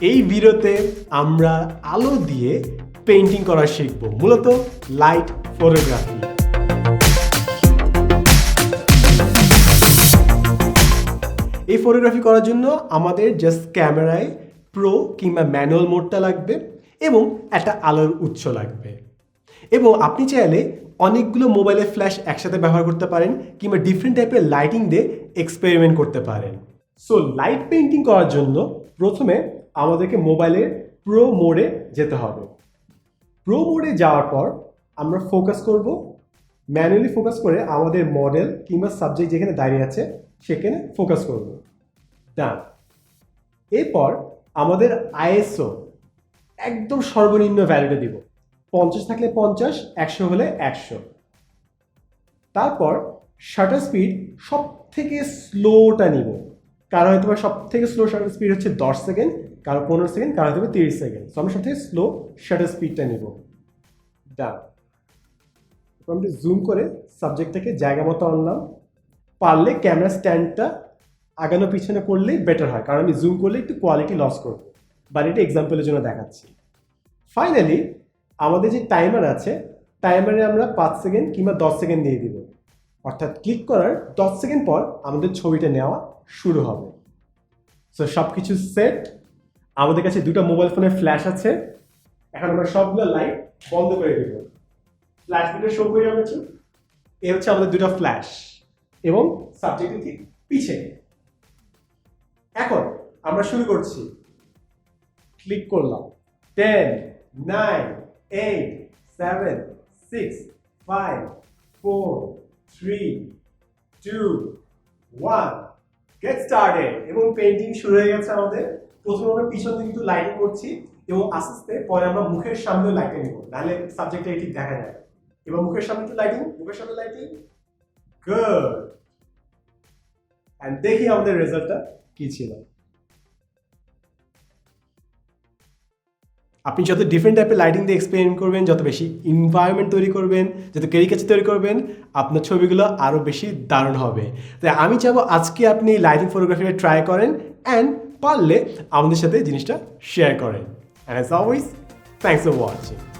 এই ভিডিওতে আমরা আলো দিয়ে পেন্টিং করা শিখব। মূলত লাইট ফটোগ্রাফি এই ফটোগ্রাফি করার জন্য আমাদের জাস্ট ক্যামেরায় প্রো কিংবা ম্যানুয়াল মোডটা লাগবে এবং একটা আলোর উৎস লাগবে। এবং আপনি চাইলে অনেকগুলো মোবাইলের ফ্ল্যাশ একসাথে ব্যবহার করতে পারেন কিংবা ডিফারেন্ট টাইপের লাইটিং দিয়ে এক্সপেরিমেন্ট করতে পারেন। সো লাইট পেন্টিং করার জন্য প্রথমে আমাদেরকে মোবাইলের প্রো মোডে যেতে হবে। প্রো মোডে যাওয়ার পর আমরা ফোকাস করব ম্যানুয়ালি ফোকাস করে আমাদের মডেল কিংবা সাবজেক্ট যেখানে দাঁড়িয়ে আছে সেখানে ফোকাস করব। ডান এরপর আমাদের আইএসও একদম সর্বনিম্ন ভ্যালুটা দিব। পঞ্চাশ থাকলে পঞ্চাশ, একশো হলে একশো। তারপর শাটার স্পিড সব থেকে স্লোটা নিব। কারও হয়তো সব থেকে স্লো শাটার স্পিড হচ্ছে দশ সেকেন্ড কারও পনেরো সেকেন্ড কারও হয়তো তিরিশ সেকেন্ড সো আমরা সব থেকে স্লো শাটার স্পিডটা নিব ডান আমি জুম করে সাবজেক্টটাকে জায়গা মতো আনলাম। পারলে ক্যামেরা স্ট্যান্ডটা আগানো পিছনে করলেই বেটার হয়, কারণ আমি জুম করলে একটু কোয়ালিটি লস করব। বাট এটা এক্সাম্পলের জন্য দেখাচ্ছি। ফাইনালি আমাদের যে টাইমার আছে টাইমারে আমরা পাঁচ সেকেন্ড কিংবা দশ সেকেন্ড দিয়ে দিব। অর্থাৎ ক্লিক করার দশ সেকেন্ড পর আমাদের ছবিটা নেওয়া শুরু হবে। সো সব কিছু সেট আমাদের কাছে দুটো মোবাইল ফোনের ফ্ল্যাশ আছে। এখন আমরা সবগুলো লাইট বন্ধ করে দেব। ফ্ল্যাশ দুটো শো করে যাবে এ হচ্ছে আমাদের দুটো ফ্ল্যাশ এবং সাবজেক্টের ঠিক পিছে। এখন আমরা শুরু করছি। ক্লিক করলাম। Ten nine eight seven six five four three two one get started এবং পেন্টিং শুরু হয়ে গেছে আমাদের। প্রথমে আমরা পিছন দিকে একটু লাইটিং করছি এবং আস্তে আস্তে পরে আমরা মুখের সামনে লাইটিং নিব। নাহলে সাবজেক্টে এটি দেখা না। এবার মুখের সামনে একটু লাইটিং মুখের সামনে লাইটিং গুড অ্যান্ড দেখি আমাদের রেজাল্টটা কি ছিল। আপনি যত ডিফারেন্ট টাইপের লাইটিং দিয়ে এক্সপেরিমেন্ট করবেন, যত বেশি এনভায়রনমেন্ট তৈরি করবেন, যত ক্যারিকেচার তৈরি করবেন, আপনার ছবিগুলো আরও বেশি দারুণ হবে। তাই আমি চাবো আজকে আপনি লাইটিং ফটোগ্রাফিটা ট্রাই করেন অ্যান্ড পারলে আমাদের সাথে জিনিসটা শেয়ার করেন। And as always thanks for watching